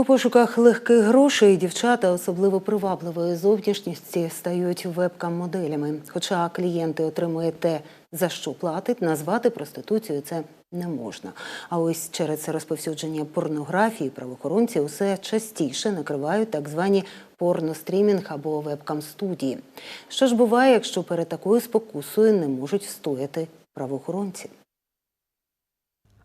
У пошуках легких грошей дівчата особливо привабливої зовнішності стають вебкам-моделями. Хоча клієнти отримують те, за що платить, назвати проституцією це не можна. А ось через розповсюдження порнографії правоохоронці усе частіше накривають так звані порнострімінг або вебкам-студії. Що ж буває, якщо перед такою спокусою не можуть встояти правоохоронці?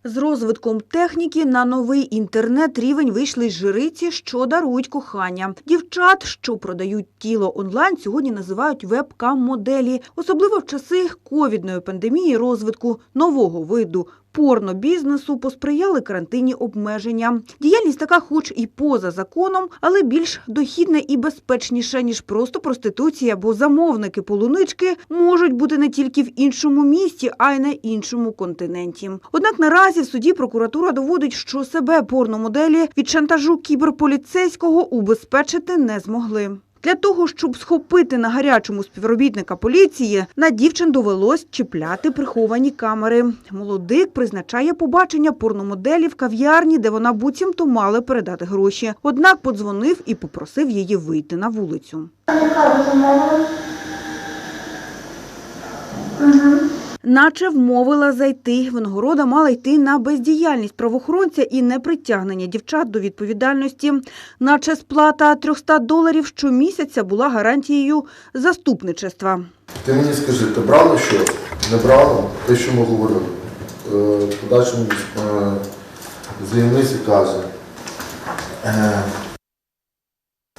З розвитком техніки на новий інтернет-рівень вийшли жириці, що дарують кохання. Дівчат, що продають тіло онлайн, сьогодні називають вебкам-моделі. Особливо в часи ковідної пандемії розвитку нового виду порнобізнесу посприяли карантинні обмеження. Діяльність така хоч і поза законом, але більш дохідна і безпечніша, ніж просто проституція, бо замовники полунички можуть бути не тільки в іншому місті, а й на іншому континенті. Однак наразі в суді прокуратура доводить, що себе порномоделі від шантажу кіберполіцейського убезпечити не змогли. Для того, щоб схопити на гарячому співробітника поліції, на дівчин довелось чіпляти приховані камери. Молодик призначає побачення порномоделі в кав'ярні, де вона буцімто мала передати гроші. Однак подзвонив і попросив її вийти на вулицю. Замовили? Наче вмовила зайти. Винагорода мала йти на бездіяльність правоохоронця і непритягнення дівчат до відповідальності. Наче сплата 300 доларів щомісяця була гарантією заступничества. Ти мені скажи, ти брала щось? Не брала? Те, що ми говорили. Е, подальшому е, каже. е,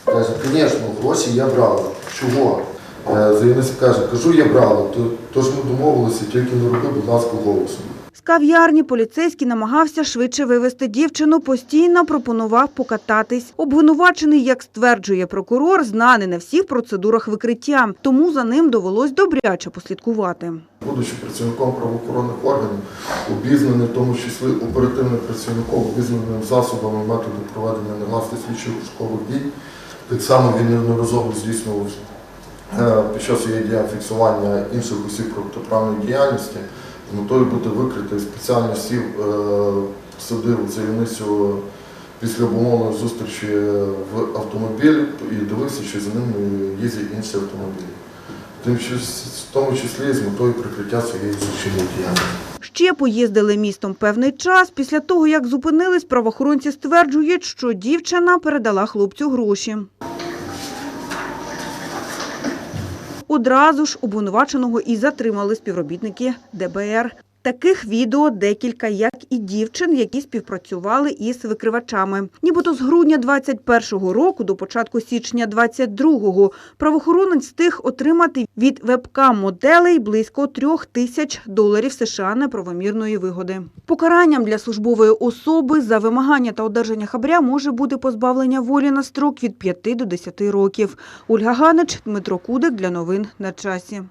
Каже, звісно, гроші я брала. Чого? Е, Заявниця каже, кажу, я брала, то, то ж ми домовилися, тільки не роби, будь ласка, голосом. З кав'ярні поліцейський намагався швидше вивести дівчину, постійно пропонував покататись. Обвинувачений, як стверджує прокурор, знаний на всіх процедурах викриття, тому за ним довелось добряче послідкувати. Будучи працівником правоохоронних органів, обізнаний, в тому числі оперативним працівником, обізнаним засобами методу проведення негласних слідчих розшукових дій, так само він неодноразово здійснював е, під час її дія фіксування інших осіб протиправної діяльності з метою бути викритий спеціально сів, е, садив заявницю після обумовленої зустрічі в автомобіль і дивився, що за ним їздять інші автомобілі. Тим в тому числі з метою прикриття своєї злочинної діяльності. Ще поїздили містом певний час. Після того, як зупинились, правоохоронці стверджують, що дівчина передала хлопцю гроші. Одразу ж обвинуваченого і затримали співробітники ДБР. Таких відео декілька, як і дівчин, які співпрацювали із викривачами. Нібито з грудня 21-го року до початку січня 22-го правоохоронець встиг отримати від вебкам-моделей близько трьох тисяч доларів США неправомірної вигоди. Покаранням для службової особи за вимагання та одержання хабаря може бути позбавлення волі на строк від 5 до 10 років. Ольга Ганич, Дмитро Кудик для новин на часі.